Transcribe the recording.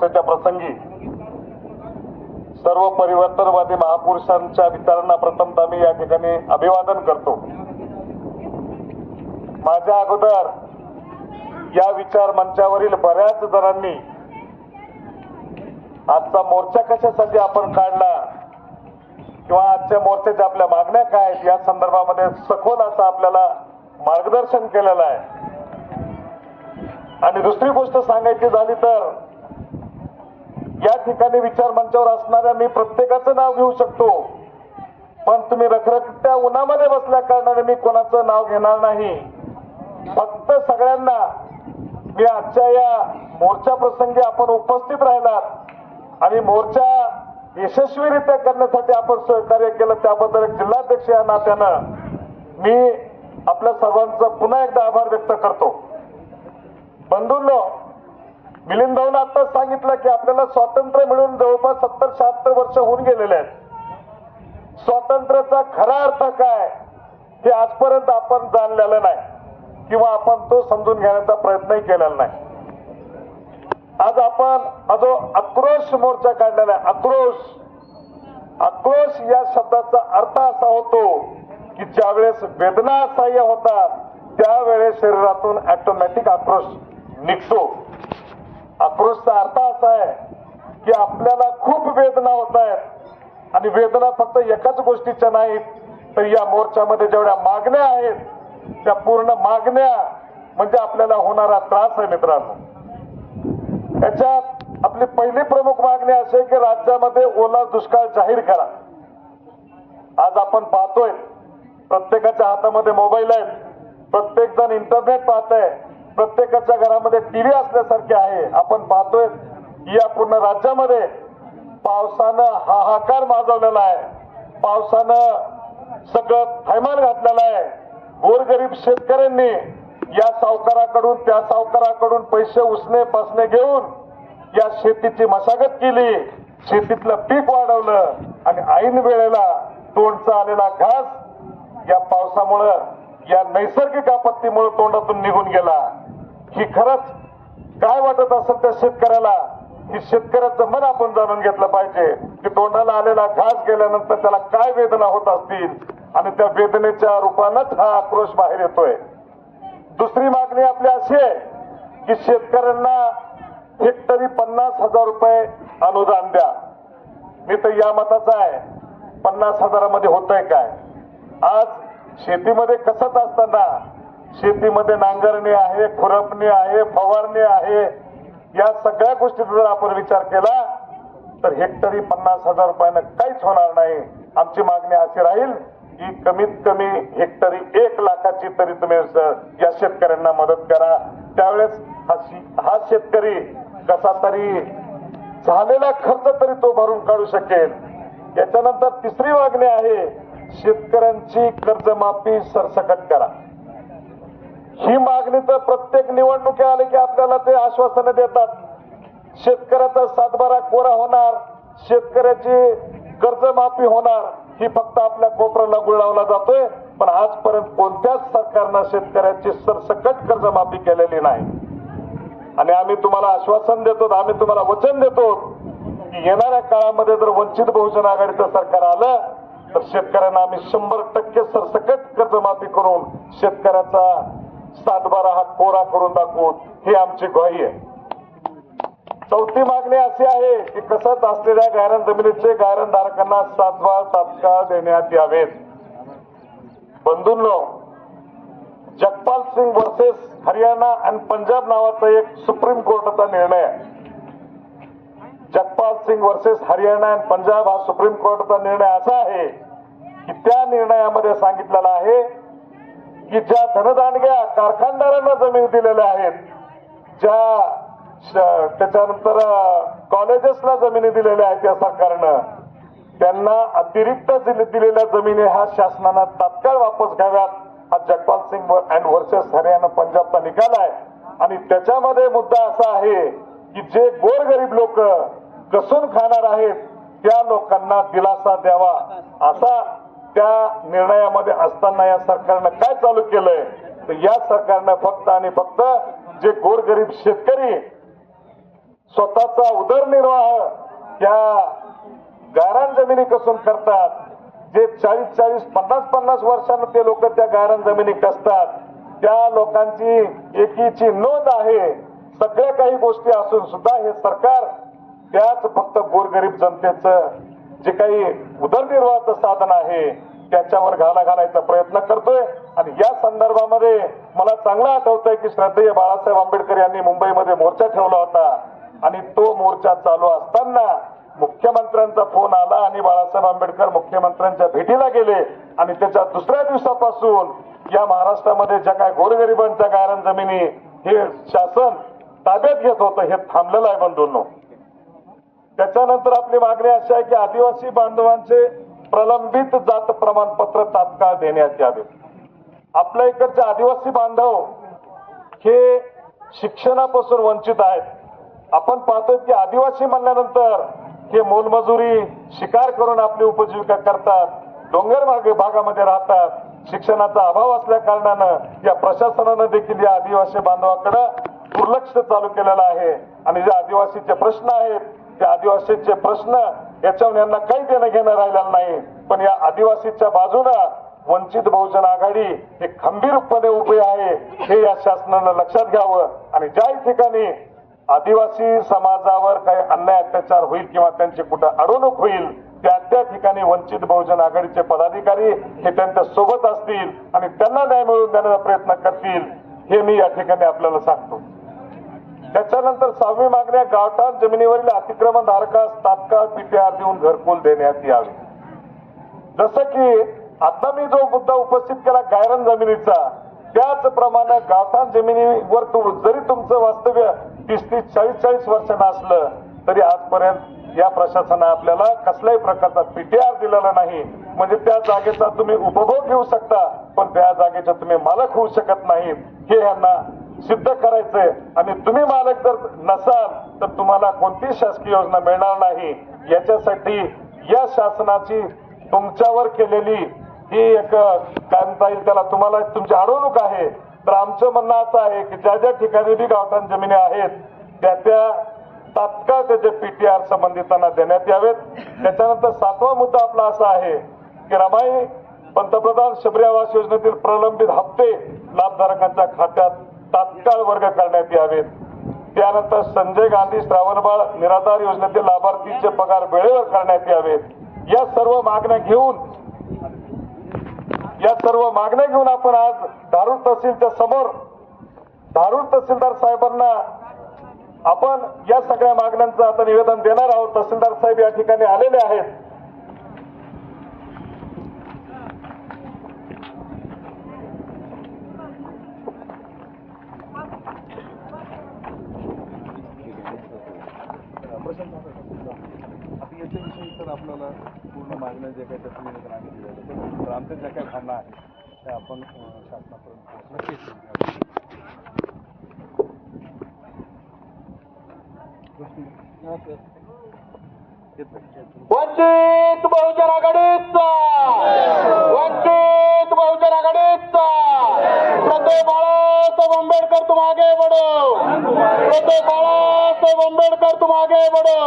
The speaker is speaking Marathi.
मोर्चाच्या प्रसंगी सर्व परिवर्तनवादी महापुरुषांच्या विचारांना प्रथमतः मी या ठिकाणी अभिवादन करतो. माझ्या अगोदर या विचार मंचावरील बऱ्याच जणांनी आजचा मोर्चा कशासाठी आपण काढला किंवा आजच्या मोर्चाच्या आपल्या मागण्या काय आहेत या संदर्भामध्ये सखोल असं आपल्याला मार्गदर्शन केलेलं आहे. आणि दुसरी गोष्ट सांगायची झाली तर या ठिकाणी विचार मंचावर असणाऱ्या मी प्रत्येकाचं नाव घेऊ शकतो. पण तुम्ही रखरखत्या उन्हामध्ये बसल्या कारणाने मी कोणाचं नाव घेणार नाही. फक्त सगळ्यांना मी आजच्या या मोर्चा प्रसंगी आपण उपस्थित राहिलात आणि मोर्चा यशस्वीरित्या करण्यासाठी आपण सहकार्य केलं त्याबद्दल जिल्हाध्यक्ष या नात्यानं मी आपल्या सर्वांचं पुन्हा एकदा आभार व्यक्त करतो. बंधूंनो मिलिंद भाऊन आताच सांगितलं की आपल्याला स्वातंत्र्य मिळून जवळपास सत्तर शहात्तर वर्ष होऊन गेलेले आहेत. स्वातंत्र्याचा खरा अर्थ काय? ते आजपर्यंत आपण जाणलेलं नाही. किंवा आपण तो समजून घेण्याचा प्रयत्नही केलेला नाही. आज आपण जो आक्रोश मोर्चा काढलेला आहे आक्रोश आक्रोश या शब्दाचा अर्थ असा होतो की ज्यावेळेस वेदना असह्य होतात त्यावेळेस शरीरातून ऑटोमॅटिक आक्रोश निघतो. आक्रोशचा अर्थ असा आहे की आपल्याला खूप वेदना होत आहेत. आणि वेदना फक्त एकाच गोष्टीच्या नाहीत तर या मोर्चामध्ये जेवढ्या मागण्या आहेत त्या पूर्ण मागण्या म्हणजे आपल्याला होणारा त्रास आहे मित्रांनो. याच्यात आपली पहिली प्रमुख मागणी अशी आहे की राज्यामध्ये ओला दुष्काळ जाहीर करा. आज आपण पाहतोय प्रत्येकाच्या हातामध्ये मोबाईल आहेत. प्रत्येक जण इंटरनेट पाहत आहे प्रत्येकाच्या घरामध्ये टीव्ही असल्यासारखे आहे. आपण पाहतोय या पूर्ण राज्यामध्ये पावसानं हाहाकार माजवलेला आहे. पावसानं सगळं थैमान घातलेलं आहे. गोरगरीब शेतकऱ्यांनी या सावकाराकडून त्या सावकाराकडून पैसे उसने पासने घेऊन या शेतीची मशागत केली. शेतीतलं पीक वाढवलं आणि ऐन वेळेला तोंडचा आलेला घास या पावसामुळं या नैसर्गिक आपत्तीमुळे तोंडातून निघून गेला. ही खरंच काय वाटत असेल त्या शेतकऱ्याला की शेतकऱ्याचं मन आपण जाणून घेतलं पाहिजे की तोंडाला आलेला घास गेल्यानंतर त्याला काय वेदना होत असतील आणि त्या वेदनेच्या रूपानंच हा आक्रोश बाहेर येतोय? दुसरी मागणी आपली अशी आहे की शेतकऱ्यांना हेक्टरी पन्नास हजार रुपये अनुदान द्या. मी तर या मताचा आहे. पन्नास हजारामध्ये होतंय काय? आज शेतीमध्ये कसंच असताना शेतीमध्ये नांगरणी आहे खुरपणी आहे फवारणी आहे या सगळ्या गोष्टीचा जर आपण विचार केला तर हेक्टरी पन्नास हजार रुपयानं काहीच होणार नाही. आमची मागणी अशी राहील की कमीत कमी हेक्टरी एक लाखाची तरी तुम्ही या शेतकऱ्यांना मदत करा. त्यावेळेस हा हा शेतकरी कसा तरी झालेला खर्च तरी तो भरून काढू शकेल. याच्यानंतर तिसरी मागणी आहे शेतकऱ्यांची कर्जमाफी सरसकट करा. ही मागणी तर प्रत्येक निवडणुकी आले की आपल्याला ते आश्वासनं देतात. शेतकऱ्याचा सातबारा कोरा होणार शेतकऱ्याची कर्जमाफी होणार ही फक्त आपल्या कोपऱ्याला गुळ लावला जातोय. पण आजपर्यंत कोणत्याच सरकारनं शेतकऱ्याची सरसकट कर्जमाफी केलेली नाही. आणि आम्ही तुम्हाला आश्वासन देतो आम्ही तुम्हाला वचन देतो की येणाऱ्या काळामध्ये जर वंचित बहुजन आघाडीचं सरकार आलं तर शेतकऱ्यांना आम्ही शंभर टक्के सरसकट कर्जमाफी करून शेतकऱ्याचा सातबारा हात कोरा करून दाखवू ही आमची ग्वाही आहे. चौथी मागणी अशी आहे की कसत असलेल्या गायरन जमिनीचे गायरनधारकांना सातवा तात्काळ देण्यात यावेत. बंधूंनो जगपाल सिंग वर्सेस हरियाणा आणि पंजाब नावाचा एक सुप्रीम कोर्टाचा निर्णय आहे. जगपाल सिंग वर्सेस हरियाणा आणि पंजाब हा सुप्रीम कोर्टाचा निर्णय असा आहे की त्या निर्णयामध्ये सांगितलेला आहे की ज्या धनदानग्या कारखानदारांना जमीन दिलेल्या आहेत ज्या त्याच्यानंतर कॉलेजेसला जमिनी दिलेल्या आहेत या सरकारनं त्यांना अतिरिक्त दिलेल्या जमिनी ह्या शासनानं तात्काळ वापस घ्याव्यात. हा जगपाल सिंग अँड वर्सेस हरियाणा पंजाबचा निकाल आहे. आणि त्याच्यामध्ये मुद्दा असा आहे की जे गोरगरीब लोक कसून खाणार आहेत त्या लोकांना दिलासा द्यावा असा त्या निर्णयामध्ये असताना या सरकारनं काय चालू केलंय? तर या सरकारनं फक्त आणि फक्त जे गोरगरीब शेतकरी स्वतःचा उदरनिर्वाह त्या गारण जमिनी कसून करतात जे चाळीस चाळीस पन्नास पन्नास वर्षानं ते लोक त्या गारण जमिनी कसतात त्या लोकांची एकीची नोंद आहे. सगळ्या काही गोष्टी असून सुद्धा हे सरकार त्याच फक्त गोरगरीब जनतेचं जे काही उदरनिर्वाहाचं साधन आहे त्याच्यावर घाला घालायचा प्रयत्न करतोय. आणि या संदर्भामध्ये मला चांगलं आठवतंय की श्रद्धेय बाळासाहेब आंबेडकर यांनी मुंबईमध्ये मोर्चा ठेवला होता. आणि तो मोर्चा चालू असताना मुख्यमंत्र्यांचा फोन आला आणि बाळासाहेब आंबेडकर मुख्यमंत्र्यांच्या भेटीला गेले. आणि त्याच्या दुसऱ्या दिवसापासून या महाराष्ट्रामध्ये ज्या काय गोरगरिबांच्या गायरान जमिनी हे शासन ताब्यात घेत होतं हे थांबलेलं आहे बंधूंनो. त्याच्यानंतर आपली मागणी अशी आहे की आदिवासी बांधवांचे प्रलंबित जात प्रमाणपत्र तात्काळ देण्यात यावे. आपल्या इकडचे आदिवासी बांधव हे शिक्षणापासून वंचित आहेत. आपण पाहतो की आदिवासी म्हणल्यानंतर हे मोलमजुरी शिकार करून आपली उपजीविका करतात डोंगर भागामध्ये राहतात. शिक्षणाचा अभाव असल्या कारणानं या प्रशासनानं देखील या आदिवासी बांधवाकडे दुर्लक्ष चालू केलेलं आहे. आणि जे आदिवासीचे प्रश्न आहेत त्या आदिवासीचे प्रश्न याच्यावर यांना काही देणं घेणं राहिलेलं नाही. पण या आदिवासीच्या बाजूनं वंचित बहुजन आघाडी हे खंबीरपणे उभे आहे हे या शासनानं लक्षात घ्यावं. आणि ज्या ठिकाणी आदिवासी समाजावर काही अन्याय अत्याचार होईल किंवा त्यांची कुठं अडवणूक होईल त्या त्या ठिकाणी वंचित बहुजन आघाडीचे पदाधिकारी हे त्यांच्यासोबत असतील आणि त्यांना न्याय मिळवून देण्याचा प्रयत्न करतील हे मी या ठिकाणी आपल्याला सांगतो. त्याच्यानंतर सहावी मागण्या गावठाण जमिनीवरील अतिक्रमण धारकास तात्काळ पीटीआर देऊन घरकुल देण्यात यावे. जसं की आता मी जो मुद्दा उपस्थित केला गायरन जमिनीचा त्याचप्रमाणे गावठाण जमिनीवर जरी तुमचं वास्तव्य तीस तीस चाळीस चाळीस वर्षानं असलं तरी आजपर्यंत या प्रशासनाने आपल्याला कसल्याही प्रकारचा पीटीआर दिलेला नाही. म्हणजे त्या जागेचा तुम्ही उपभोग घेऊ शकता पण त्या जागेचा तुम्ही मालक होऊ शकत नाही. हे यांना सिद्ध करायचंय. आणि तुम्ही मालक जर नसाल तर तुम्हाला कोणती शासकीय योजना मिळणार नाही. याच्यासाठी या शासनाची तुमच्यावर केलेली ही एक काय म्हणता येईल त्याला तुम्हाला तुमची अडवणूक आहे. तर आमचं म्हणणं असं आहे की ज्या ज्या ठिकाणी बी गावठाण जमिनी आहेत त्या त्या तात्काळ त्याचे पीटीआर संबंधितांना देण्यात यावेत. त्याच्यानंतर सातवा मुद्दा आपला असा आहे की रमाई पंतप्रधान शबरी आवास योजनेतील प्रलंबित हप्ते लाभधारकांच्या खात्यात तात्काळ वर्ग करण्यात यावेत. त्यानंतर संजय गांधी श्रावणबाळ निराधार योजनेतील लाभार्थीचे पगार वेळेवर करण्यात यावेत. या सर्व मागण्या घेऊन या सर्व मागण्या घेऊन आपण आज धारूर तहसीलच्या समोर धारूर तहसीलदार साहेबांना आपण या सगळ्या मागण्यांचं आता निवेदन देणार आहोत. तहसीलदार साहेब या ठिकाणी आलेले आहेत. आता याच्याविषयी सर आपल्याला पूर्ण मागण्या जे काही त्याचं निवेदन आम्ही दिलेलं तर आमच्या ज्या काही भावना आहेत त्या आपण शासनापर्यंत पोहोचणं वंचित बहुजन आघाडीचा! श्रद्धे बाळासाहेब आंबेडकर तुम आगे बढ़ो. श्रद्धे बाळासाहेब आंबेडकर तुम आगे बढ़ो.